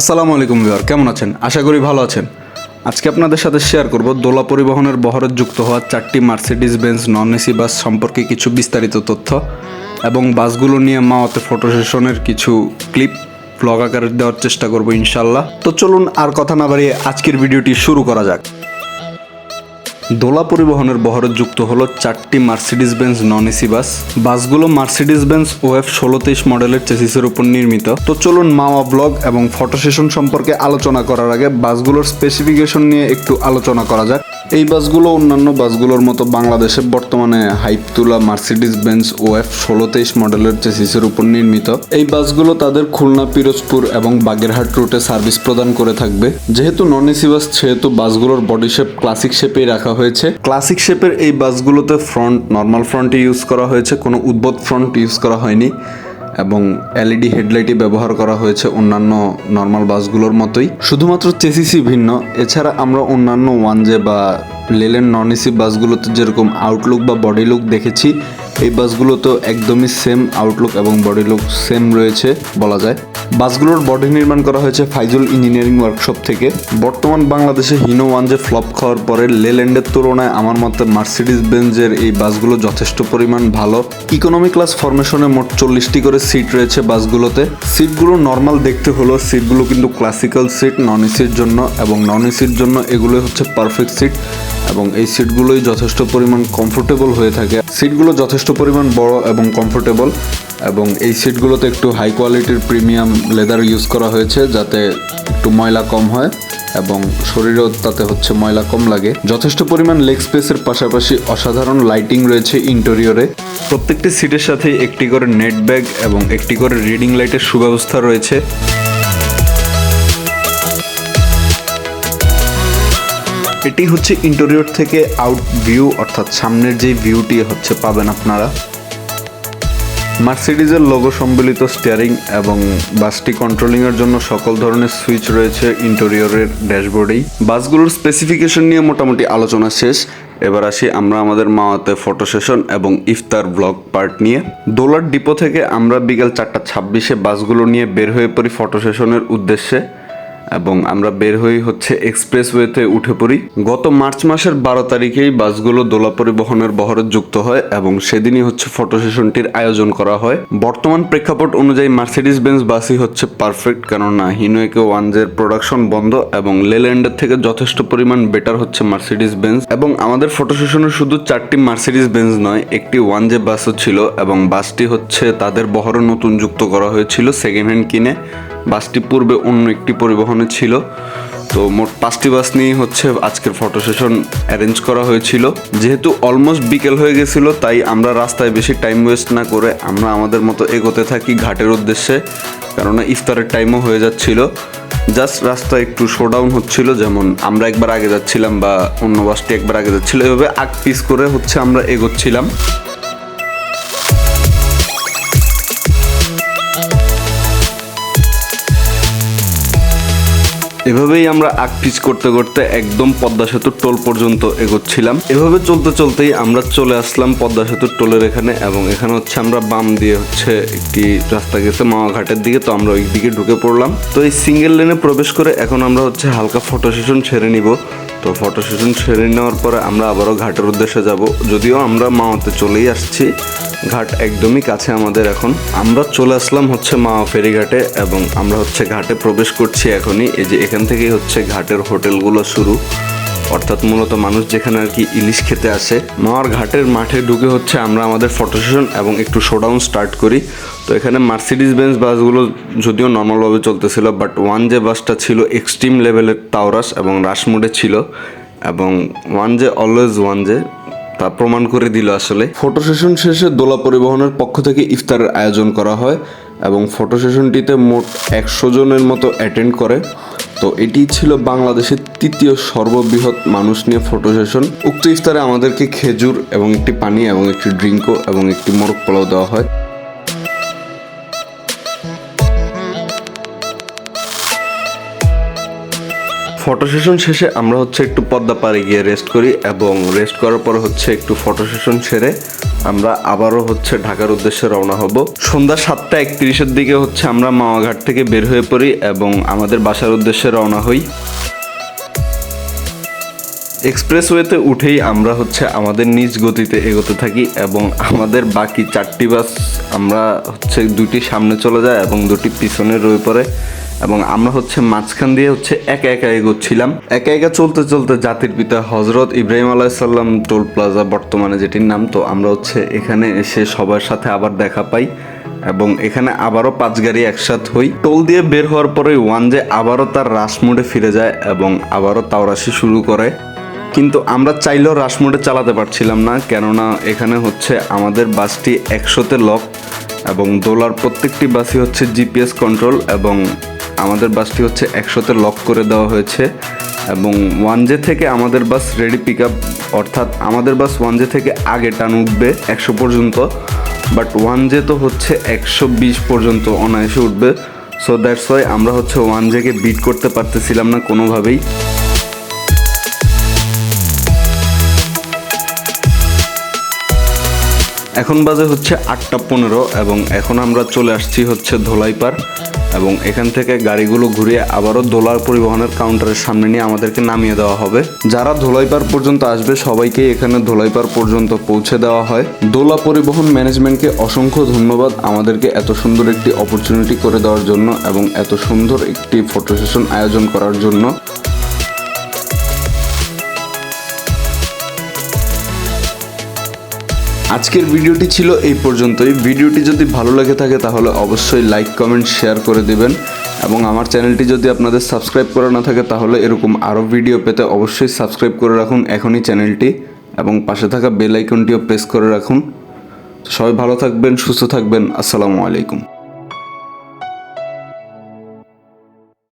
আসসালামু আলাইকুম ভিউয়ার, কেমন আছেন? আশা করি ভালো আছেন। আজকে আপনাদের সাথে শেয়ার করব দোলা পরিবহনের বহরে যুক্ত হওয়া চারটি Mercedes Benz non AC bus সম্পর্কে কিছু বিস্তারিত তথ্য এবং বাসগুলো নিয়ে মাওয়াতে ফটো সেশনের কিছু ক্লিপ ব্লগ আকারে দেওয়ার চেষ্টা করব ইনশাল্লাহ তো চলুন আর কথা না বাড়িয়ে আজকের ভিডিওটি শুরু করা যাক। দোলা পরিবহনের বহরে যুক্ত হলো চারটি Mercedes Benz non AC bus বাসগুলো মার্সিডিস বেঞ্জ ওএফ ষোলো তেইশ মডেলের চেসিসের উপর নির্মিত। তো চলুন মাওয়া ব্লগ এবং ফটো সেশন সম্পর্কে আলোচনা করার আগে বাসগুলোর স্পেসিফিকেশন নিয়ে একটু আলোচনা করা যাক। এই বাসগুলো অন্যান্য বাসগুলোর মতো বাংলাদেশে বর্তমানে হাইপ তুলা মার্সিডিজ বেঞ্জ ওএফ ষোলো তেইশ মডেলের চেসিসের উপর নির্মিত। এই বাসগুলো তাদের খুলনা, পিরোজপুর এবং বাগেরহাট রুটে সার্ভিস প্রদান করে থাকবে। যেহেতু নন এসি বাস সেহেতু বাসগুলোর বডি শেপ ক্লাসিক শেপেই রাখা হয়েছে। ক্লাসিক শেপের এই বাসগুলোতে ফ্রন্ট নর্মাল ফ্রন্টই ইউজ করা হয়েছে, কোনো উদ্ভট ফ্রন্ট ইউজ করা হয়নি। এবং এলইডি হেডলাইটই ব্যবহার করা হয়েছে অন্যান্য নর্মাল বাসগুলোর মতোই। শুধুমাত্র চেসিসি ভিন্ন। এছাড়া আমরা অন্যান্য ওয়ান জে বা লেলেন নন এসি বাসগুলোতে যেরকম আউটলুক বা বডি লুক দেখেছি এই বাসগুলোতেও একদমই সেম আউটলুক এবং বডি লুক সেম রয়েছে, বলা যায়। বাসগুলোর বডি নির্মাণ করা হয়েছে ফাইজুল ইঞ্জিনিয়ারিং ওয়ার্কশপ থেকে। বর্তমান বাংলাদেশে হিনো ওয়ান যে ফ্লপ খাওয়ার পরে লেল্যান্ডের তুলনায় আমার মতে মার্সিডিজ বেঞ্জের এই বাসগুলো যথেষ্ট পরিমাণ ভালো। ইকোনমি ক্লাস ফরমেশনে মোট চল্লিশটি করে সিট রয়েছে বাসগুলোতে। সিটগুলো নর্মাল দেখতে হলো সিটগুলো কিন্তু ক্লাসিক্যাল সিট নন এসির জন্য এবং নন এসির জন্য এগুলো হচ্ছে পারফেক্ট সিট এবং এই সিটগুলোই যথেষ্ট পরিমাণ কমফোর্টেবল হয়ে থাকে। সিটগুলো যথেষ্ট পরিমাণ বড় এবং কমফোর্টেবল এবং এই সিটগুলোতে একটু হাই কোয়ালিটির প্রিমিয়াম লেদার ইউজ করা হয়েছে যাতে একটু ময়লা কম হয় এবং শরীরেও তাতে হচ্ছে ময়লা কম লাগে। যথেষ্ট পরিমাণ লেগ স্পেসের পাশাপাশি অসাধারণ লাইটিং রয়েছে ইন্টেরিয়রে প্রত্যেকটি সিটের সাথে একটি করে নেট ব্যাগ এবং একটি করে রিডিং লাইটের সুব্যবস্থা রয়েছে। এটি হচ্ছে ইন্টেরিয়র থেকে আউট ভিউ অর্থাৎ সামনের যে ভিউটি হচ্ছে পাবেন আপনারা। মার্সিডিজের লোগো সম্বলিত স্টিয়ারিং এবং বাসটি কন্ট্রোলিংয়ের জন্য সকল ধরনের সুইচ রয়েছে ইন্টেরিয়রের ড্যাশবোর্ডেই বাসগুলোর স্পেসিফিকেশন নিয়ে মোটামুটি আলোচনা শেষ। এবার আসি আমরা আমাদের মাওয়াতে ফটো সেশন এবং ইফতার ব্লগ পার্ট নিয়ে। দোলার ডিপো থেকে আমরা বিকেল চারটা ছাব্বিশে বাসগুলো নিয়ে বের হয়ে পড়ি ফটো সেশনের উদ্দেশ্যে। এবং আমরা বের হই হচ্ছে এক্সপ্রেসওয়েতে উঠে পড়ি। গত মার্চ মাসের বারো তারিখেই বাসগুলো দোলা পরিবহনের বহরে যুক্ত হয় এবং সেদিনই হচ্ছে ফটো সেশনটির আয়োজন করা হয়। বর্তমান প্রেক্ষাপট অনুযায়ী মার্সিডিস বেঞ্জ বাসই হচ্ছে পারফেক্ট, কেননা হিনোয়েকে ওয়ানজের প্রোডাকশন বন্ধ এবং লেল্যান্ডের থেকে যথেষ্ট পরিমাণ বেটার হচ্ছে মার্সিডিস বেঞ্জ এবং আমাদের ফটো সেশনে শুধু চারটি মার্সিডিস বেঞ্জ নয়, একটি ওয়ান জে বাসও ছিল এবং বাসটি হচ্ছে তাদের বহরে নতুন যুক্ত করা হয়েছিল সেকেন্ড হ্যান্ড কিনে। বাসটি পূর্বে অন্য একটি পরিবহনে ছিল। তো মোট পাঁচটি বাস নিয়েই হচ্ছে আজকের ফটো সেশন অ্যারেঞ্জ করা হয়েছিল। যেহেতু অলমোস্ট বিকেল হয়ে গেছিল, তাই আমরা রাস্তায় বেশি টাইম ওয়েস্ট না করে আমরা আমাদের মতো এগোতে থাকি ঘাটের উদ্দেশ্যে, কেননা ইফতারের টাইমও হয়ে যাচ্ছিল। জাস্ট রাস্তা একটু শোডাউন হচ্ছিল, যেমন আমরা একবার আগে যাচ্ছিলাম বা অন্য বাসটি একবার আগে যাচ্ছিল। এভাবে আগ পিস করে হচ্ছে আমরা এগোচ্ছিলাম। এভাবেই আমরা পিচ করতে করতে একদম পদ্মা সেতুর টোল পর্যন্ত এগোচ্ছিলাম। এভাবে চলতে চলতেই আমরা চলে আসলাম পদ্মা সেতুর টোলের এখানে এবং এখানে হচ্ছে আমরা বাম দিয়ে হচ্ছে একটি রাস্তা গেছে মাওয়াঘাটের দিকে, তো আমরা ওই দিকে ঢুকে পড়লাম। তো এই সিঙ্গেল লেনে প্রবেশ করে এখন আমরা হচ্ছে হালকা ফটো সেশন ছেড়ে নিব। তো ফটো সেশন সেরে নেওয়ার পরে আমরা আবারও ঘাটের উদ্দেশ্যে যাব। যদিও আমরা মাওয়াতে চলেই আসছি। ঘাট একদমই কাছে আমাদের এখন। আমরা চলে আসলাম হচ্ছে মাওয়া ফেরিঘাটে এবং আমরা হচ্ছে ঘাটে প্রবেশ করছি এখনই। এই যে এখান থেকেই হচ্ছে ঘাটের হোটেলগুলো শুরু। অর্থাৎ মূলত মানুষ যেখানে আর কি ইলিশ খেতে আসে, মাওয়ার ঘাটের মাঠে ঢুকে হচ্ছে আমরা আমাদের ফটো সেশন এবং একটু শোডাউন স্টার্ট করি। তো এখানে মার্সিডিস বেঞ্চ বাসগুলো যদিও নর্মালভাবে চলতেছিল বাট ওয়ান যে বাসটা ছিল এক্সট্রিম লেভেলের তাওরাস এবং রাশ মোডে ছিল এবং ওয়ান যে অলওয়েজ ওয়ান যে, তা প্রমাণ করে দিল আসলে। ফটো সেশন শেষে দোলা পরিবহনের পক্ষ থেকে ইফতারের আয়োজন করা হয় এবং ফটো সেশনটিতে মোট একশো জনের মতো অ্যাটেন্ড করে। তো এটি ছিল বাংলাদেশের তৃতীয় সর্ববৃহৎ মানুষ নিয়ে ফটো সেশন উক্ত ইফতারে আমাদেরকে খেজুর এবং একটি পানি এবং একটি ড্রিঙ্কও এবং একটি মোরগ পোলাও দেওয়া হয়। ফটো সেশন শেষে আমরা হচ্ছে একটু পদ্মা পাড়ে গিয়ে রেস্ট করি এবং রেস্ট করার পর হচ্ছে একটু ফটো সেশন সেরে আমরা আবারও হচ্ছে ঢাকার উদ্দেশ্যে রওনা হব। সন্ধ্যা সাতটা একত্রিশের দিকে হচ্ছে আমরা মাওয়াঘাট থেকে বের হয়ে পড়ি এবং আমাদের বাসার উদ্দেশ্যে রওনা হই। এক্সপ্রেসওয়েতে উঠেই আমরা হচ্ছে আমাদের নিজ গতিতে এগোতে থাকি এবং আমাদের বাকি চারটি বাস আমরা হচ্ছে দুটি সামনে চলে যায় এবং দুটি পিছনে রয়ে পড়ে। এবং আমরা হচ্ছে মাঝখান দিয়ে হচ্ছে একা একা এগোচ্ছিলাম। একা একা চলতে চলতে জাতির পিতা হজরত ইব্রাহিম আলাইসাল্লাম টোল প্লাজা বর্তমানে যেটির নাম, তো আমরা হচ্ছে এখানে এসে সবার সাথে আবার দেখা পাই এবং এখানে আবারও পাঁচ গাড়ি একসাথ হই। টোল দিয়ে বের হওয়ার পরে ওয়ান যে আবারও তার রাশ মোডে ফিরে যায় এবং আবারও তাওরাশি শুরু করে। কিন্তু আমরা চাইলেও রাশ মোডে চালাতে পারছিলাম না, কেননা এখানে হচ্ছে আমাদের বাসটি একশোতে লক এবং দোলার প্রত্যেকটি বাসই হচ্ছে জিপিএস কন্ট্রোল এবং আমাদের বাসটি হচ্ছে একশোতে লক করে দেওয়া হয়েছে এবং ওয়ান জে থেকে আমাদের বাস রেডি পিক আপ অর্থাৎ আমাদের বাস ওয়ান জে থেকে আগে টান উঠবে একশো পর্যন্ত বাট ওয়ান জে তো হচ্ছে একশো বিশ পর্যন্ত অনায়াসে উঠবে। সো দ্যাটস ওয়াই আমরা হচ্ছে ওয়ান জেকে বিট করতে পারতেছিলাম না কোনোভাবেই। এখন বাজে হচ্ছে আটটা পনেরো এবং এখন আমরা চলে আসছি হচ্ছে ধোলাইপাড়। এবং এখান থেকে গাড়িগুলো ঘুরিয়ে আবারও দোলার পরিবহনের কাউন্টারের সামনে নিয়ে আমাদেরকে নামিয়ে দেওয়া হবে। যারা ধোলাইপাড় পর্যন্ত আসবে সবাইকে এখানে ধোলাইপাড় পর্যন্ত পৌঁছে দেওয়া হয়। দোলা পরিবহন ম্যানেজমেন্টকে অসংখ্য ধন্যবাদ আমাদেরকে এত সুন্দর একটি অপরচুনিটি করে দেওয়ার জন্য এবং এত সুন্দর একটি ফটো সেশন আয়োজন করার জন্য। আজকের ভিডিওটি ছিল এই পর্যন্তই। ভিডিওটি যদি ভালো লেগে থাকে, তাহলে অবশ্যই লাইক কমেন্ট শেয়ার করে দেবেন। এবং আমার চ্যানেলটি যদি আপনাদের সাবস্ক্রাইব করা না থাকে, তাহলে এরকম আরও ভিডিও পেতে অবশ্যই সাবস্ক্রাইব করে রাখুন এখনই চ্যানেলটি। এবং পাশে থাকা বেল আইকনটিও প্রেস করে রাখুন। সবাই ভালো থাকবেন, সুস্থ থাকবেন। আসসালামু আলাইকুম।